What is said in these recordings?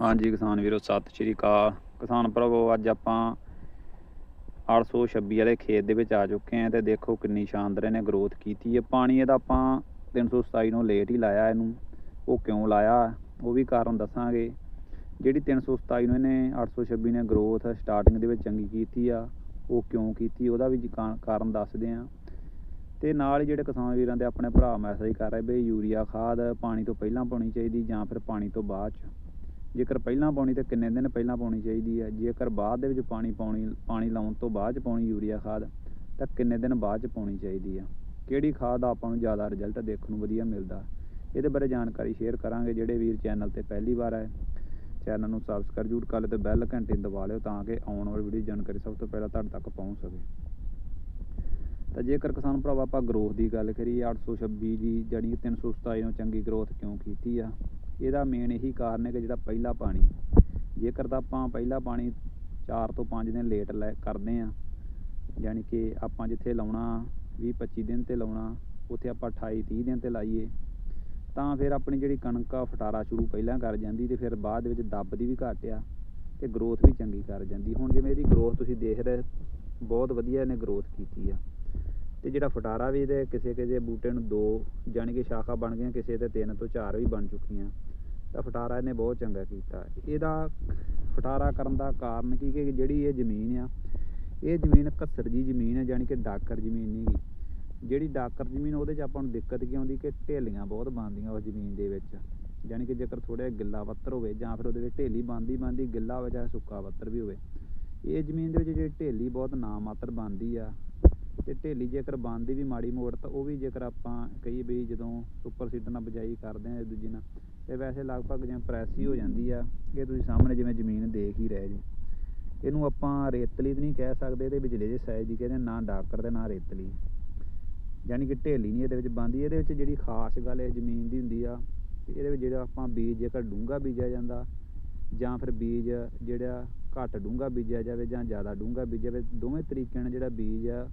ਹਾਂਜੀ, ਕਿਸਾਨ ਵੀਰੋ, ਸਤਿ ਸ਼੍ਰੀ ਅਕਾਲ। ਕਿਸਾਨ ਭਰਾਵੋ ਅੱਜ ਆਪਾਂ 826 ਵਾਲੇ ਖੇਤ ਦੇ ਵਿੱਚ ਆ ਚੁੱਕੇ ਆਂ ਤੇ ਦੇਖੋ ਕਿੰਨੀ ਸ਼ਾਨਦਾਰ ਇਹਨੇ ਗਰੋਥ ਕੀਤੀ ਹੈ। ਪਾਣੀ ਇਹਦਾ ਆਪਾਂ 327 ਨੂੰ ਲੇਟ ਹੀ ਲਾਇਆ ਇਹਨੂੰ। ਉਹ ਕਿਉਂ ਲਾਇਆ, ਉਹ ਵੀ ਕਾਰਨ ਦੱਸਾਂਗੇ। ਜਿਹੜੀ 327 ਨੂੰ ਇਹਨੇ 826 ਨੇ ਗਰੋਥ ਸਟਾਰਟਿੰਗ ਦੇ ਵਿੱਚ ਚੰਗੀ ਕੀਤੀ ਆ, ਉਹ ਕਿਉਂ ਕੀਤੀ, ਉਹਦਾ ਵੀ ਕਾ- ਕਾਰਨ ਦੱਸਦੇ ਆਂ ਤੇ ਨਾਲ ਹੀ ਜਿਹੜੇ ਕਿਸਾਨ ਵੀਰਾਂ ਦੇ ਆਪਣੇ ਭਰਾ ਮੈਸੇਜ ਕਰ ਰਹੇ ਬਈ ਯੂਰੀਆ ਖਾਦ ਪਾਣੀ ਤੋਂ ਪਹਿਲਾਂ ਪਾਉਣੀ ਚਾਹੀਦੀ ਜਾਂ ਫਿਰ ਪਾਣੀ ਤੋਂ ਬਾਅਦ ਚ। ਜੇਕਰ ਪਹਿਲਾਂ ਪਾਉਣੀ ਤਾਂ ਕਿੰਨੇ ਦਿਨ ਪਹਿਲਾਂ ਪਾਉਣੀ ਚਾਹੀਦੀ ਹੈ? ਜੇਕਰ ਬਾਅਦ ਦੇ ਵਿੱਚ ਪਾਣੀ ਪਾਉਣੀ, ਪਾਣੀ ਲਾਉਣ ਤੋਂ ਬਾਅਦ ਚ ਪਾਉਣੀ ਯੂਰੀਆ ਖਾਦ, ਤਾਂ ਕਿੰਨੇ ਦਿਨ ਬਾਅਦ ਚ ਪਾਉਣੀ ਚਾਹੀਦੀ ਆ ਕਿਹੜੀ ਖਾਦ ਦਾ ਆਪਾਂ ਨੂੰ ਜ਼ਿਆਦਾ ਰਿਜ਼ਲਟ ਦੇਖਣ ਨੂੰ ਵਧੀਆ ਮਿਲਦਾ? ਇਹਦੇ ਬਾਰੇ ਜਾਣਕਾਰੀ ਸ਼ੇਅਰ ਕਰਾਂਗੇ ਜਿਹੜੇ ਵੀਰ ਚੈਨਲ ਤੇ ਪਹਿਲੀ ਵਾਰ ਆਏ। ਚੈਨਲ ਨੂੰ ਸਬਸਕ੍ਰਾਈਬ ਜ਼ਰੂਰ ਕਰ ਲਿਓ ਤੇ ਬੈਲ ਘੰਟੀ ਦਬਾ ਲਿਓ ਤਾਂ ਕਿ ਆਉਣ ਵਾਲੀ ਵੀਡੀਓ ਜਾਣਕਾਰੀ ਸਭ ਤੋਂ ਪਹਿਲਾਂ ਤੁਹਾਡੇ ਤੱਕ ਪਹੁੰਚ ਸਕੇ। ਤਾਂ ਜੇਕਰ ਕਿਸਾਨ ਭਰਾਵਾ ਆਪਾਂ ਗਰੋਥ ਦੀ ਗੱਲ ਕਰੀਏ 826 ਦੀ ਜਾਣੀ ਕਿ 327 ਨੂੰ ਚੰਗੀ ਗਰੋਥ ਕਿਉਂ ਕੀਤੀ ਆ? ਇਹਦਾ ਮੇਨ ਇਹੀ ਕਾਰਨ ਹੈ ਕਿ ਜਿਹੜਾ ਪਹਿਲਾ ਪਾਣੀ, ਜੇਕਰ ਤਾਂ ਆਪਾਂ ਪਹਿਲਾ ਪਾਣੀ 4 ਤੋਂ 5 ਦਿਨ ਲੇਟ ਲੈ ਕਰਦੇ ਆ ਯਾਨੀ ਕਿ ਆਪਾਂ ਜਿੱਥੇ ਲਾਉਣਾ 20 25 ਦਿਨ ਤੇ ਲਾਉਣਾ, ਉੱਥੇ ਆਪਾਂ 28 30 ਦਿਨ ਤੇ ਲਾਈਏ, ਤਾਂ ਫਿਰ ਆਪਣੀ ਜਿਹੜੀ ਕਣਕ ਆ, ਫਟਾਰਾ ਸ਼ੁਰੂ ਪਹਿਲਾਂ ਕਰ ਜਾਂਦੀ ਤੇ ਫਿਰ ਬਾਅਦ ਦੇ ਵਿੱਚ ਦੱਬਦੀ ਵੀ ਘੱਟ ਆ ਤੇ ਗਰੋਥ ਵੀ ਚੰਗੀ ਕਰ ਜਾਂਦੀ। ਹੁਣ ਜਿਵੇਂ ਇਹਦੀ ਗਰੋਥ ਤੁਸੀਂ ਦੇਖ ਰਹੇ, ਬਹੁਤ ਵਧੀਆ ਇਹਨੇ ਗਰੋਥ ਕੀਤੀ ਆ। ਤੇ ਜਿਹੜਾ ਫਟਾਰਾ ਵੀ ਇਹਦੇ ਕਿਸੇ ਕਿਸੇ ਬੂਟੇ ਨੂੰ ਦੋ ਜਾਣੀ ਕਿ ਸ਼ਾਖਾ ਬਣ ਗਈਆਂ, ਕਿਸੇ ਤੇ ਤਿੰਨ ਤੋਂ ਚਾਰ ਵੀ ਬਣ ਚੁੱਕੀਆਂ। ਤਾਂ ਫਟਾਰਾ ਇਹਨੇ ਬਹੁਤ ਚੰਗਾ ਕੀਤਾ। ਇਹਦਾ ਫਟਾਰਾ ਕਰਨ ਦਾ ਕਾਰਨ ਕੀ ਕਿ ਜਿਹੜੀ ਇਹ ਜ਼ਮੀਨ ਆ, ਇਹ ਜ਼ਮੀਨ ਘੱਸਰ ਜੀ ਜ਼ਮੀਨ ਹੈ ਜਾਣੀ ਕਿ ਡਾਕਰ ਜ਼ਮੀਨ ਨਹੀਂ ਗੀ ਜਿਹੜੀ ਡਾਕਰ ਜ਼ਮੀਨ, ਉਹਦੇ 'ਚ ਆਪਾਂ ਨੂੰ ਦਿੱਕਤ ਕੀ ਆਉਂਦੀ ਕਿ ਢੇਲੀਆਂ ਬਹੁਤ ਬਣਦੀਆਂ ਉਸ ਜ਼ਮੀਨ ਦੇ ਵਿੱਚ। ਜਾਣੀ ਕਿ ਜੇਕਰ ਥੋੜਾ ਗਿੱਲਾ ਪੱਤਰ ਹੋਵੇ ਜਾਂ ਫਿਰ ਉਹਦੇ ਵਿੱਚ ਢੇਲੀ ਬਣਦੀ ਬਣਦੀ ਗਿੱਲਾ ਹੋਵੇ ਚਾਹੇ ਸੁੱਕਾ ਪੱਤਰ ਵੀ ਹੋਵੇ। ਇਹ ਜ਼ਮੀਨ ਦੇ ਵਿੱਚ ਜਿਹੜੀ ਢੇਲੀ ਬਹੁਤ ਨਾ ਮਾਤਰ ਬਣਦੀ ਆ, ਤੇ ਢੇਲੀ ਜੇਕਰ ਬਣਦੀ ਵੀ ਮਾੜੀ ਮੋੜ, ਤਾਂ ਉਹ ਵੀ ਜੇਕਰ ਆਪਾਂ ਕਈ ਵੀ ਜਦੋਂ ਸੁਪਰ ਸੀਡਰ ਨਾਲ ਬਜਾਈ ਕਰਦੇ ਆ ਇੱਕ ਦੂਜੇ ਨਾਲ ਤੇ ਵੈਸੇ ਲਗਭਗ ਜਾਂ ਪ੍ਰੈਸ ਹੀ ਹੋ ਜਾਂਦੀ ਆ, ਇਹ ਤੁਸੀਂ ਸਾਹਮਣੇ ਜਿਵੇਂ ਜ਼ਮੀਨ ਦੇਖ ਹੀ ਰਹੇ ਜੀ। ਇਹਨੂੰ ਆਪਾਂ ਰੇਤਲੀ ਤਾਂ ਨਹੀਂ ਕਹਿ ਸਕਦੇ, ਇਹਦੇ ਵਿਚਲੇ ਜੇ ਸਾਈਜ਼ ਦੀ ਕਹਿੰਦੇ ਨਾ ਡਾਕਰ ਤੇ ਨਾ ਰੇਤਲੀ। ਯਾਨੀ ਕਿ ਢੇਲੀ ਨਹੀਂ ਇਹਦੇ ਵਿੱਚ ਬਣਦੀ, ਇਹਦੇ ਵਿੱਚ ਜਿਹੜੀ ਖਾਸ ਗੱਲ ਇਹ ਜ਼ਮੀਨ ਦੀ ਹੁੰਦੀ ਆ ਇਹਦੇ ਵਿੱਚ ਜਿਹੜਾ ਆਪਾਂ ਬੀਜ ਜੇਕਰ ਡੂੰਘਾ ਬੀਜਿਆ ਜਾਂਦਾ, ਜਾਂ ਫਿਰ ਬੀਜ ਜਿਹੜਾ ਘੱਟ ਡੂੰਘਾ ਬੀਜਿਆ ਜਾਵੇ ਜਾਂ ਜ਼ਿਆਦਾ ਡੂੰਘਾ ਬੀਜਿਆ ਜਾਵੇ, ਦੋਵੇਂ ਤਰੀਕਿਆਂ ਨਾਲ ਜਿਹੜਾ ਬੀਜ ਆ,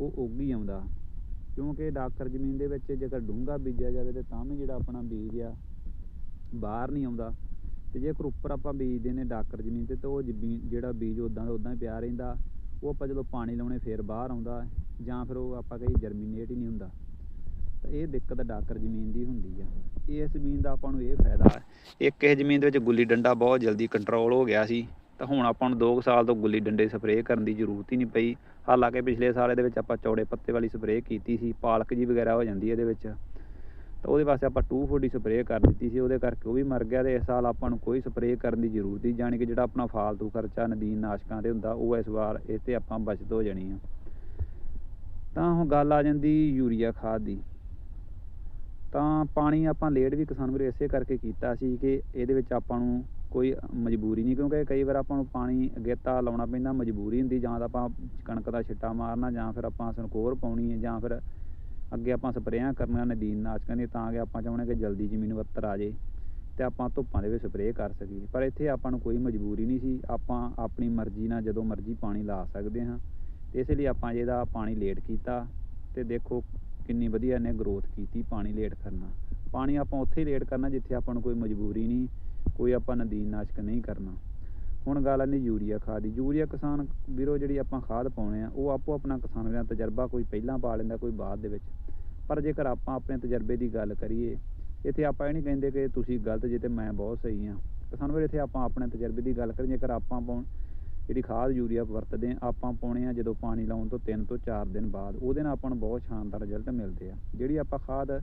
ਉਹ ਉੱਗ ਹੀ ਆਉਂਦਾ। ਕਿਉਂਕਿ ਡਾਕਰ ਜ਼ਮੀਨ ਦੇ ਵਿੱਚ ਜੇਕਰ ਡੂੰਘਾ ਬੀਜਿਆ ਜਾਵੇ ਤੇ ਤਾਂ ਵੀ ਜਿਹੜਾ ਆਪਣਾ ਬੀਜ ਆ ਬਾਹਰ ਨਹੀਂ ਆਉਂਦਾ। ਤੇ ਜੇਕਰ ਉੱਪਰ ਆਪਾਂ ਬੀਜਦੇ ਨੇ ਡਾਕਰ ਜ਼ਮੀਨ ਤੇ, ਤਾਂ ਉਹ ਜ਼ਮੀਨ ਜਿਹੜਾ ਬੀਜ ਉਦਾਂ ਦਾ ਉਦਾਂ ਹੀ ਪਿਆ ਰਹਿੰਦਾ। ਉਹ ਆਪਾਂ ਜਦੋਂ ਪਾਣੀ ਲਾਉਣੇ, ਫੇਰ ਬਾਹਰ ਆਉਂਦਾ। ਜਾਂ ਫਿਰ ਉਹ ਆਪਾਂ ਕਹੀ ਜਰਮੀਨੇਟ ਹੀ ਨਹੀਂ ਹੁੰਦਾ। ਤਾਂ ਇਹ ਦਿੱਕਤ ਡਾਕਰ ਜ਼ਮੀਨ ਦੀ ਹੁੰਦੀ ਆ। ਇਸ ਜ਼ਮੀਨ ਦਾ ਆਪਾਂ ਨੂੰ ਇਹ ਫਾਇਦਾ ਹੈ। ਇੱਕ ਇਹ ਜ਼ਮੀਨ ਦੇ ਵਿੱਚ ਗੁੱਲੀ ਡੰਡਾ ਬਹੁਤ ਜਲਦੀ ਕੰਟਰੋਲ ਹੋ ਗਿਆ ਸੀ। ਤਾਂ ਹੁਣ ਆਪਾਂ ਨੂੰ 2 ਸਾਲ ਤੋਂ ਗੁੱਲੀ ਡੰਡੇ ਸਪਰੇਅ ਕਰਨ ਦੀ ਜ਼ਰੂਰਤ ਹੀ ਨਹੀਂ ਪਈ। ਹਾਲਾਂਕਿ ਪਿਛਲੇ ਸਾਲ ਇਹਦੇ ਵਿੱਚ ਆਪਾਂ ਚੌੜੇ ਪੱਤੇ ਵਾਲੀ ਸਪਰੇਅ ਕੀਤੀ ਸੀ। ਪਾਲਕ ਜੀ ਵਗੈਰਾ ਹੋ ਜਾਂਦੀ ਇਹਦੇ ਵਿੱਚ। ਤਾਂ ਉਹਦੇ ਵਾਸਤੇ ਆਪਾਂ 240 ਸਪਰੇਅ ਕਰ ਦਿੱਤੀ ਸੀ, ਉਹਦੇ ਕਰਕੇ ਉਹ ਵੀ ਮਰ ਗਿਆ ਤੇ ਇਸ ਸਾਲ ਆਪਾਂ ਨੂੰ ਕੋਈ ਸਪਰੇਅ ਕਰਨ ਦੀ ਜ਼ਰੂਰਤ ਨਹੀਂ, ਜਾਣੀ ਕਿ ਜਿਹੜਾ ਆਪਣਾ ਫਾਲਤੂ ਖਰਚਾ ਨਦੀਨ ਨਾਸ਼ਕਾਂ ਤੇ ਹੁੰਦਾ, ਉਹ ਇਸ ਵਾਰ ਇਹ ਤੇ ਆਪਾਂ ਬਚਤ ਹੋ ਜਾਣੀ ਆ। ਤਾਂ ਹੁਣ ਗੱਲ ਆ ਜਾਂਦੀ ਯੂਰੀਆ ਖਾਦ ਦੀ। ਤਾਂ ਪਾਣੀ ਆਪਾਂ ਲੇਟ ਵੀ ਕਿਸਾਨ ਵੀਰੇ ਇਸੇ ਕਰਕੇ ਕੀਤਾ ਸੀ ਕਿ ਇਹਦੇ ਵਿੱਚ ਆਪਾਂ ਨੂੰ ਕੋਈ ਮਜਬੂਰੀ ਨਹੀਂ, ਕਿਉਂਕਿ ਕਈ ਵਾਰ ਆਪਾਂ ਨੂੰ ਪਾਣੀ ਅਗੇਤਾ ਲਾਉਣਾ ਪੈਂਦਾ, ਮਜਬੂਰੀ ਹੁੰਦੀ, ਜਾਂ ਤਾਂ ਆਪਾਂ ਕਣਕ ਦਾ ਛਿੱਟਾ ਮਾਰਨਾ, ਜਾਂ ਫਿਰ ਆਪਾਂ ਸਨਕੋਰ ਪਾਉਣੀ ਹੈ ਜਾਂ ਫਿਰ ਅੱਗੇ ਆਪਾਂ ਸਪਰੇਆਂ ਕਰਨੀਆਂ ਨਦੀਨ ਨਾਸ਼ਕਾਂ ਦੀਆਂ ਤਾਂ ਕਿ ਆਪਾਂ ਚਾਹੁੰਦੇ ਕਿ ਜਲਦੀ ਜ਼ਮੀਨ ਵੱਤਰ ਆ ਜੇ ਤੇ ਆਪਾਂ ਧੁੱਪਾਂ ਦੇ ਵਿੱਚ ਸਪਰੇਅ ਕਰ ਸਕੀਏ। ਪਰ ਇੱਥੇ ਆਪਾਂ ਨੂੰ ਕੋਈ ਮਜਬੂਰੀ ਨਹੀਂ ਸੀ। ਆਪਾਂ ਆਪਣੀ ਮਰਜ਼ੀ ਨਾਲ ਜਦੋਂ ਮਰਜ਼ੀ ਪਾਣੀ ਲਾ ਸਕਦੇ ਹਾਂ। ਤੇ ਇਸ ਲਈ ਆਪਾਂ ਜਿਹਦਾ ਪਾਣੀ ਲੇਟ ਕੀਤਾ ਤੇ ਦੇਖੋ ਕਿੰਨੀ ਵਧੀਆ ਇਹਨੇ ਗਰੋਥ ਕੀਤੀ ਪਾਣੀ ਲੇਟ ਕਰਨਾ। ਪਾਣੀ ਆਪਾਂ ਉੱਥੇ ਹੀ ਲੇਟ ਕਰਨਾ ਜਿੱਥੇ ਆਪਾਂ ਨੂੰ ਕੋਈ ਮਜਬੂਰੀ ਨਹੀਂ, ਕੋਈ ਆਪਾਂ ਨਦੀਨ ਨਾਸ਼ਕ ਨਹੀਂ ਕਰਨਾ। ਹੁਣ ਗੱਲ ਆਉਂਦੀ ਯੂਰੀਆ ਖਾਦ ਦੀ। ਯੂਰੀਆ ਕਿਸਾਨ ਵੀਰੋ ਜਿਹੜੀ ਆਪਾਂ ਖਾਦ ਪਾਉਣੇ ਆ, ਉਹ ਆਪੋ ਆਪਣਾ ਕਿਸਾਨ ਦਾ ਤਜਰਬਾ ਕੋਈ ਪਹਿਲਾਂ ਪਾ ਲੈਂਦਾ, ਕੋਈ ਬਾਅਦ ਦੇ ਵਿੱਚ। ਪਰ ਜੇਕਰ ਆਪਾਂ ਆਪਣੇ ਤਜਰਬੇ ਦੀ ਗੱਲ ਕਰੀਏ, ਇੱਥੇ ਆਪਾਂ ਇਹ ਨਹੀਂ ਕਹਿੰਦੇ ਕਿ ਤੁਸੀਂ ਗਲਤ ਜੇ ਤੇ ਮੈਂ ਬਹੁਤ ਸਹੀ ਹਾਂ ਕਿਸਾਨ ਵੀਰ, ਇੱਥੇ ਆਪਾਂ ਆਪਣੇ ਤਜਰਬੇ ਦੀ ਗੱਲ ਕਰੀਏ, ਜੇਕਰ ਆਪਾਂ ਪਾਉਣ, ਜਿਹੜੀ ਖਾਦ ਯੂਰੀਆ ਵਰਤਦੇ ਆ, ਆਪਾਂ ਪਾਉਣੇ ਆ ਜਦੋਂ ਪਾਣੀ ਲਾਉਣ ਤੋਂ 3 ਤੋਂ 4 ਦਿਨ ਬਾਅਦ, ਉਹਦੇ ਨਾਲ ਆਪਾਂ ਨੂੰ ਬਹੁਤ ਸ਼ਾਨਦਾਰ ਰਿਜ਼ਲਟ ਮਿਲਦੇ ਆ। ਜਿਹੜੀ ਆਪਾਂ ਖਾਦ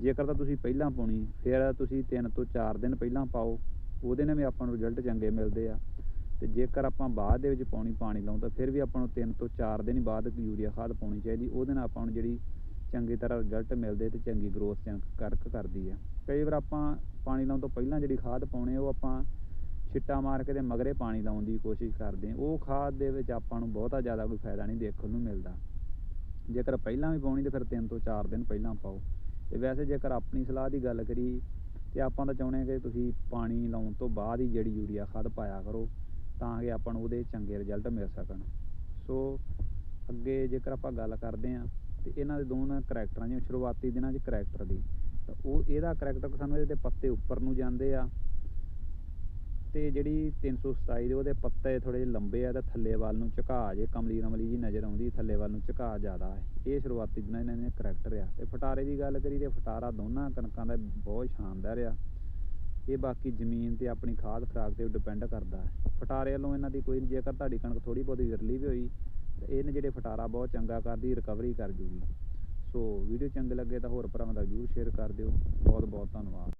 ਜੇਕਰ ਤਾਂ ਤੁਸੀਂ ਪਹਿਲਾਂ ਪਾਉਣੀ, ਫਿਰ ਤੁਸੀਂ 3 ਤੋਂ 4 ਦਿਨ ਪਹਿਲਾਂ ਪਾਓ ਉਹਦੇ ਨਾਲ ਵੀ ਆਪਾਂ ਨੂੰ ਰਿਜ਼ਲਟ ਚੰਗੇ ਮਿਲਦੇ ਆ। ਤੇ ਜੇਕਰ ਆਪਾਂ ਬਾਅਦ ਦੇ ਵਿੱਚ ਪਾਉਣੀ, ਪਾਣੀ ਲਾਉਂ ਤਾਂ ਫਿਰ ਵੀ ਆਪਾਂ ਨੂੰ 3 ਤੋਂ 4 ਦਿਨ ਬਾਅਦ ਯੂਰੀਆ ਖਾਦ ਪਾਉਣੀ ਚਾਹੀਦੀ। ਉਹਦੇ ਨਾਲ ਆਪਾਂ ਨੂੰ ਜਿਹੜੀ ਚੰਗੀ ਤਰ੍ਹਾਂ ਰਿਜ਼ਲਟ ਮਿਲਦੇ ਤੇ ਚੰਗੀ ਗਰੋਥ ਕਰਕ ਕਰਦੀ ਆ। ਕਈ ਵਾਰ ਆਪਾਂ ਪਾਣੀ ਲਾਉਣ ਤੋਂ ਪਹਿਲਾਂ ਜਿਹੜੀ ਖਾਦ ਪਾਉਣੇ ਉਹ ਆਪਾਂ ਛਿੱਟਾ ਮਾਰ ਕੇ ਤੇ ਮਗਰੇ ਪਾਣੀ ਲਾਉਣ ਦੀ ਕੋਸ਼ਿਸ਼ ਕਰਦੇ ਆ। ਉਹ ਖਾਦ ਦੇ ਵਿੱਚ ਆਪਾਂ ਨੂੰ ਬਹੁਤਾ ਜ਼ਿਆਦਾ ਕੋਈ ਫਾਇਦਾ ਨਹੀਂ ਦੇਖਣ ਨੂੰ ਮਿਲਦਾ। ਜੇਕਰ ਪਹਿਲਾਂ ਵੀ ਪਾਉਣੀ, ਤੇ ਫਿਰ 3 ਤੋਂ 4 ਦਿਨ ਪਹਿਲਾਂ ਪਾਓ। ਤੇ ਵੈਸੇ ਜੇਕਰ ਆਪਣੀ ਸਲਾਹ ਦੀ ਗੱਲ ਕਰੀ ਤੇ ਆਪਾਂ ਤਾਂ ਚਾਹੁੰਦੇ ਹਾਂ ਕਿ ਤੁਸੀਂ ਪਾਣੀ ਲਾਉਣ ਤੋਂ ਬਾਅਦ ਹੀ ਜਿਹੜੀ ਯੂਰੀਆ ਖਾਦ ਪਾਇਆ ਕਰੋ, ਤਾਂ ਕਿ ਆਪਾਂ ਨੂੰ ਉਹਦੇ ਚੰਗੇ ਰਿਜ਼ਲਟ ਮਿਲ ਸਕਣ। ਸੋ ਅੱਗੇ ਜੇਕਰ ਆਪਾਂ ਗੱਲ ਕਰਦੇ ਹਾਂ ਤੇ ਇਹਨਾਂ ਦੇ ਦੋਨਾਂ ਕਰੈਕਟਰਾਂ ਜਿਵੇਂ ਸ਼ੁਰੂਆਤੀ ਦਿਨਾਂ 'ਚ ਕਰੈਕਟਰ ਦੀ, ਤਾਂ ਉਹ ਇਹਦਾ ਕਰੈਕਟਰ ਸਾਨੂੰ ਇਹਦੇ ਪੱਤੇ ਉੱਪਰ ਨੂੰ ਜਾਂਦੇ ਆ ਤੇ ਜਿਹੜੀ 327 ਦੇ ਉਹਦੇ ਪੱਤੇ ਥੋੜੇ ਜਿਹੇ ਲੰਬੇ ਆ ਤੇ ਥੱਲੇ ਵੱਲ ਨੂੰ ਝੁਕਾ ਜੇ, ਕਮਲੀ ਰਮਲੀ ਜੀ ਨਜ਼ਰ ਆਉਂਦੀ, ਥੱਲੇ ਵੱਲ ਨੂੰ ਝੁਕਾ ਜ਼ਿਆਦਾ ਹੈ। ਇਹ ਸ਼ੁਰੂਆਤੀ ਦਿਨਾਂ ਇਹਨਾਂ ਦੇ ਕਰੈਕਟਰ ਆ। ਤੇ ਫਟਾਰੇ ਦੀ ਗੱਲ ਕਰੀ ਤੇ ਫਟਾਰਾ ਦੋਨਾਂ ਕਣਕਾਂ ਦਾ ਬਹੁਤ ਸ਼ਾਨਦਾਰ ਆ। ਇਹ ਬਾਕੀ ਜ਼ਮੀਨ ਤੇ ਆਪਣੀ ਖਾਦ ਖੁਰਾਕ ਤੇ ਡਿਪੈਂਡ ਕਰਦਾ ਹੈ। ਫਟਾਰੇ ਵੱਲੋਂ ਇਹਨਾਂ ਦੀ ਕੋਈ ਜੇਕਰ ਤੁਹਾਡੀ ਕਣਕ ਥੋੜੀ ਬਹੁਤੀ ਵਿਰਲੀ ਵੀ ਹੋਈ, ਤੇ ਇਹਨੇ ਜਿਹੜੇ ਫਟਾਰਾ ਬਹੁਤ ਚੰਗਾ ਕਰਦੀ ਰਿਕਵਰੀ ਕਰ ਜੂਗੀ। ਸੋ ਵੀਡੀਓ ਚੰਗੇ ਲੱਗੇ ਤਾਂ ਹੋਰ ਭਰਾਵਾਂ ਦਾ ਜਰੂਰ ਸ਼ੇਅਰ ਕਰ ਦਿਓ। ਬਹੁਤ ਬਹੁਤ ਧੰਨਵਾਦ।